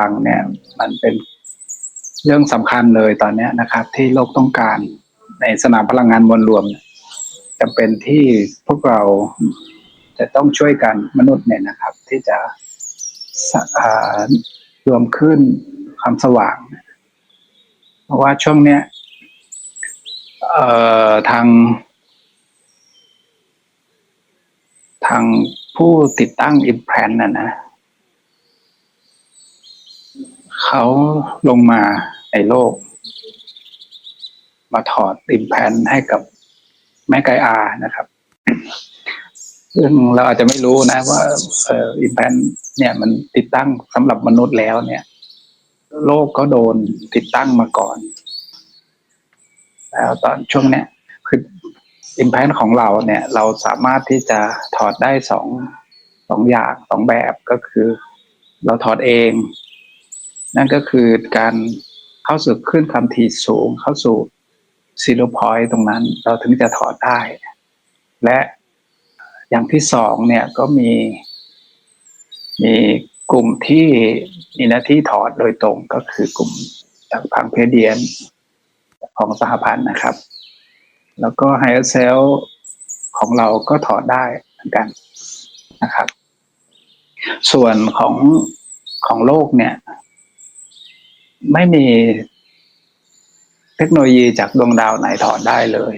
ลังเนี่ย มันเป็นเรื่องสำคัญเลยตอนเนี้ยนะครับ ที่โลกต้องการในสนามพลังงานมวลรวมจำเป็นที่พวกเราจะต้องช่วยกันมนุษย์เนี่ยนะครับ ที่จะสรวมขึ้นความสว่าง เพราะว่าช่วงเนี้ยเอ่อทาง ทางผู้ติดตั้งอิมแพลนน่ะนะ เขาลงมาในโลก มาถอดอิมแพนให้กับแม่ไกอานะครับซึ่งเราอาจจะไม่รู้นะ ว่าอิมแพนเนี่ย มันติดตั้งสำหรับมนุษย์แล้วเนี่ย โลกก็โดนติดตั้งมาก่อน แล้วตอนช่วงเนี้ยคืออิมแพนของเราเนี่ย เราสามารถที่จะถอดได้สองสองอย่างสองแบบก็คือ เราถอดเอง นั่นก็คือการเข้าสู่ขึ้นคำทีสูง เข้าสู่ซีโร่พอยต์ตรงนั้น เราถึงจะถอดได้ และอย่างที่สองเนี่ยก็มี มีกลุ่มที่มีหน้าที่ถอดโดยตรงก็คือกลุ่มจากพังเพเดียนของสหพันธ์นะครับ แล้วก็ไฮเซลของเราก็ถอดได้เหมือนกันนะครับ ส่วนของของโลกเนี่ย ไม่มีเทคโนโลยีจากดวงดาวไหนถอดได้เลย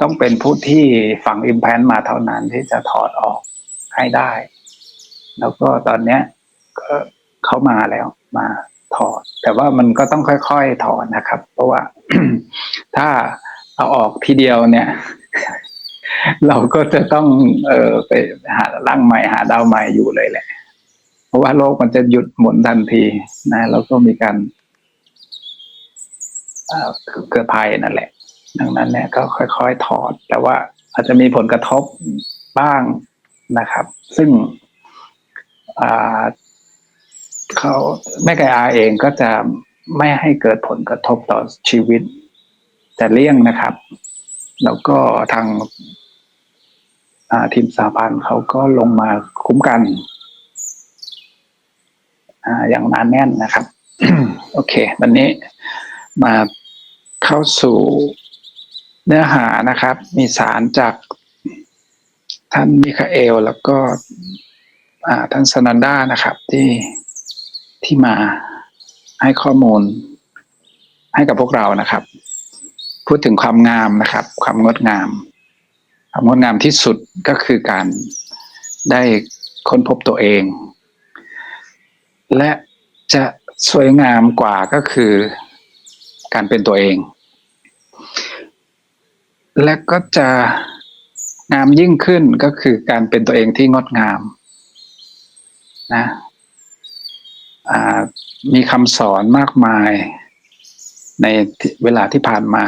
ต้องเป็นผู้ที่ฝังอิมแพนมาเท่านั้นที่จะถอดออกให้ได้ แล้วก็ตอนเนี้ยก็เขามาแล้วมาถอด แต่ว่ามันก็ต้องค่อยๆถอดนะครับ เพราะว่าถ้าเอาออกทีเดียวเนี่ย เราก็จะต้อง เออไปหาร่างใหม่หาดาวใหม่อยู่เลยแหละ เพราะว่าโลกมันจะหยุดหมุนทันทีนะแล้วก็มีการเกิดภัยนั่นแหละ ดังนั้นเนี่ยก็ค่อยๆถอด แต่ว่าอาจจะมีผลกระทบบ้างนะครับ ซึ่งเขาแม่ไก่อาเองก็จะไม่ให้เกิดผลกระทบต่อชีวิตจะเลี่ยงนะครับ แล้วก็ทางทีมสาพันธ์เขาก็ลงมาคุ้มกัน อย่างหนานแน่นนะครับ โอเค วันนี้มาเข้าสู่เนื้อหานะครับ มีสารจากท่านมิคาเอล แล้วก็อ่าท่านสนันดานะครับ ที่ที่มาให้ข้อมูลให้กับพวกเรานะครับ พูดถึงความงามนะครับ ความงดงาม ความงดงามที่สุดก็คือการได้ค้นพบตัวเอง และจะสวยงามกว่าก็คือการเป็นตัวเอง และก็จะงามยิ่งขึ้นก็คือการเป็นตัวเองที่งดงามนะมีคำสอนมากมายในเวลาที่ผ่านมา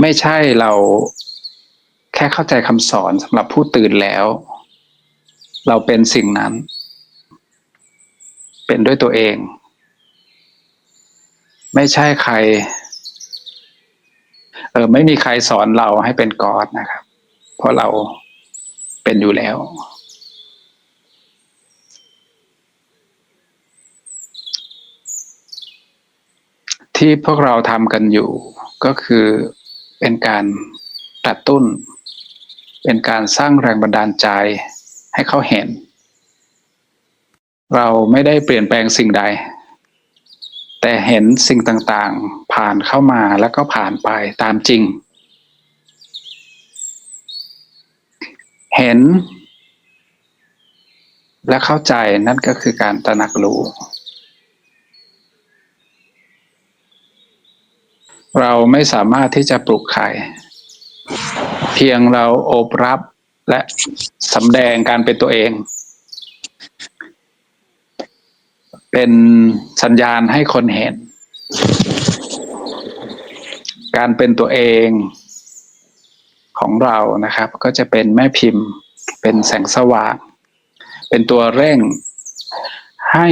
ไม่ใช่เราแค่เข้าใจคำสอนสำหรับผู้ตื่นแล้ว เราเป็นสิ่งนั้น เป็นด้วยตัวเอง ไม่ใช่ใคร เออไม่มีใครสอนเราให้เป็นกอดนะครับ เพราะเราเป็นอยู่แล้ว ที่พวกเราทำกันอยู่ ก็คือเป็นการกระตุ้น เป็นการสร้างแรงบันดาลใจ ให้เขาเห็น เราไม่ได้เปลี่ยนแปลงสิ่งใด แต่เห็นสิ่งต่างๆ ผ่านเข้ามาแล้วก็ผ่านไปตามจริง เห็น และเข้าใจนั่นก็คือการตระหนักรู้เราไม่สามารถที่จะปลุกใคร เพียงเราโอบรับ และสำแดงการเป็นตัวเอง เป็นสัญญาณให้คนเห็น การเป็นตัวเองของเรานะครับ ก็จะเป็นแม่พิมพ์ เป็นแสงสว่าง เป็นตัวเร่งให้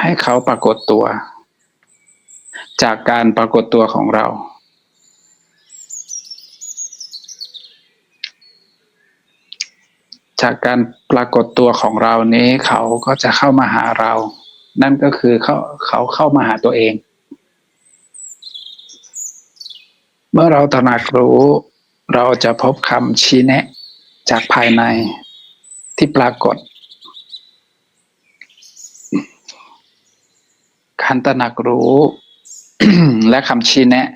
ให้เขาปรากฏตัว จากการปรากฏตัวของเรา จากการปรากฏตัวของเรานี้เขาก็จะเข้ามาหาเรา นั่นก็คือเขาเขาเข้ามาหาตัวเอง เมื่อเราตระหนักรู้ เราจะพบคำชี้แนะ จากภายในที่ปรากฏ การตระหนักรู้และคำชี้แนะ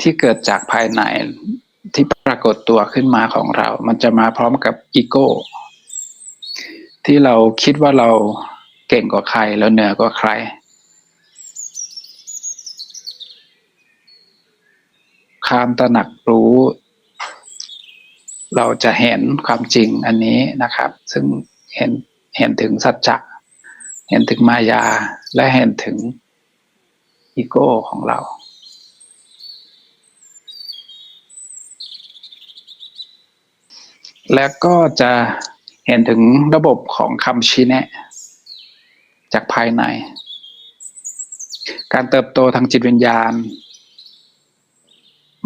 ที่เกิดจากภายในที่ากฏตัวขึ้นมาของเรา มันจะมาพร้อมกับอีโก้ ที่เราคิดว่าเราเก่งกว่าใครแล้วเหนือกว่าใคร ความตระหนักรู้ เราจะเห็นความจริงอันนี้นะครับ ซึ่งเห็นเห็นถึงสัจจะเห็นถึงมายาและเห็นถึงอีโก้ของเรา และก็จะเห็นถึงระบบของคำชี้แนะ จากภายใน การเติบโตทางจิตวิญญาณ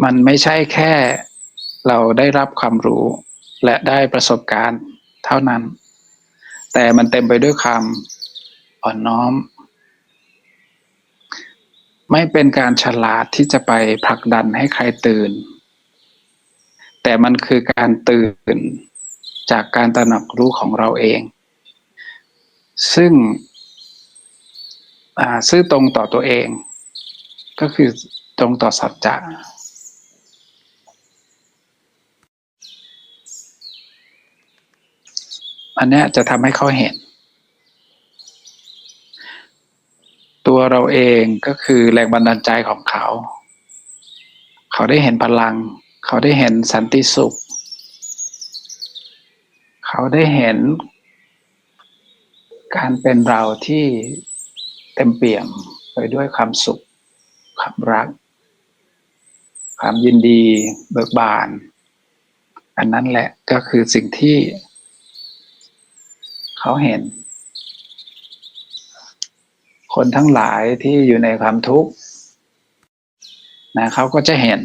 มันไม่ใช่แค่เราได้รับความรู้ และได้ประสบการณ์เท่านั้น แต่มันเต็มไปด้วยความอ่อนน้อม ไม่เป็นการฉลาดที่จะไปผลักดันให้ใครตื่น แต่มันคือการตื่นจากการตระหนักรู้ของเราเอง ซึ่งซื่อตรงต่อตัวเอง ก็คือตรงต่อสัจจะอันนี้จะทำให้เขาเห็น ตัวเราเองก็คือแรงบันดาลใจของเขา เขาได้เห็นพลัง เขาได้เห็นสันติสุข เขาได้เห็น การเป็นเราที่เต็มเปี่ยมไปด้วยความสุข ความรัก ความยินดี เบิกบาน อันนั้นแหละก็คือสิ่งที่ เขาเห็น คนทั้งหลายที่อยู่ในความทุกข์นะเขาก็จะเห็น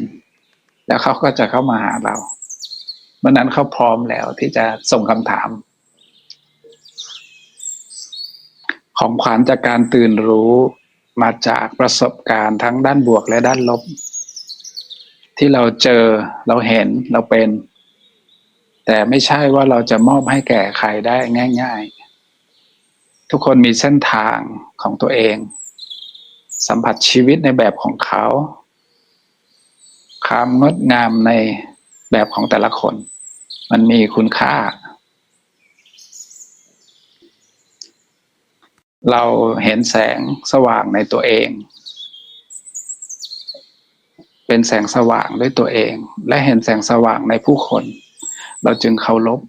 แล้วเขาก็จะเข้ามาหาเราเมื่อนั้นเขาพร้อมแล้วที่จะส่งคำถาม ของขวัญจากการตื่นรู้มาจากประสบการณ์ทั้งด้านบวกและด้านลบ ที่เราเจอเราเห็นเราเป็น แต่ไม่ใช่ว่าเราจะมอบให้แก่ใครได้ง่าย ๆ ทุกคนมีเส้นทางของตัวเอง สัมผัสชีวิตในแบบของเขา ความงดงามในแบบของแต่ละคน มันมีคุณค่า เราเห็นแสงสว่างในตัวเอง เป็นแสงสว่างด้วยตัวเอง และเห็นแสงสว่างในผู้คน เราจึงเคารพ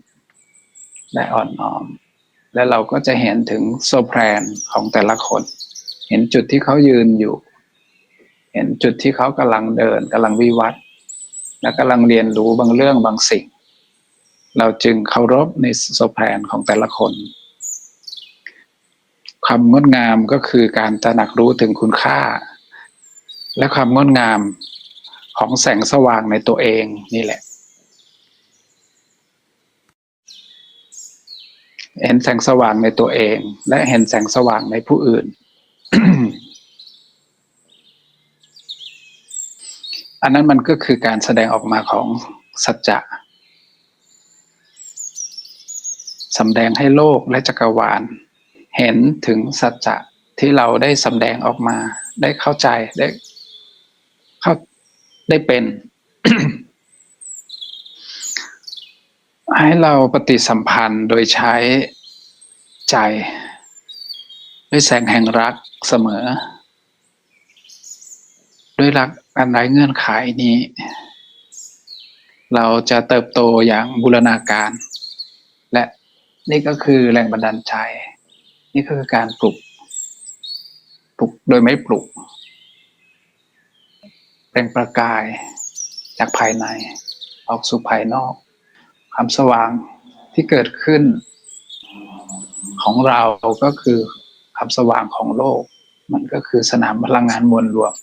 และอ่อนน้อม และเราก็จะเห็นถึงโซแพรนของแต่ละคน เห็นจุดที่เขายืนอยู่ เห็นจุดที่เขากำลังเดินกำลังวิวัฒน์และกำลังเรียนรู้บางเรื่องบางสิ่ง เราจึงเคารพในโซแพนของแต่ละคน ความงดงามก็คือการตระหนักรู้ถึงคุณค่า และความงดงามของแสงสว่างในตัวเองนี่แหละ เห็นแสงสว่างในตัวเอง และเห็นแสงสว่างในผู้อื่น อันนั้นมันก็คือการแสดงออกมาของสัจจะสำแดงให้โลกและจักรวาล เห็นถึงสัจจะที่เราได้สำแดงออกมา ได้เข้าใจได้เข้าได้เป็น ให้เราปฏิสัมพันธ์โดยใช้ใจ ด้วยแสงแห่งรักเสมอ ด้วยรัก อันไร้เงื่อนไขนี้ เราจะเติบโตอย่างบูรณาการ และนี่ก็คือแรงบันดาลใจ นี่ก็คือการปลุก ปลุกโดยไม่ปลุกเปล่งประกายจากภายใน ออกสู่ภายนอก ความสว่างที่เกิดขึ้น ของเราก็คือความสว่างของโลก มันก็คือสนามพลังงานมวลรวม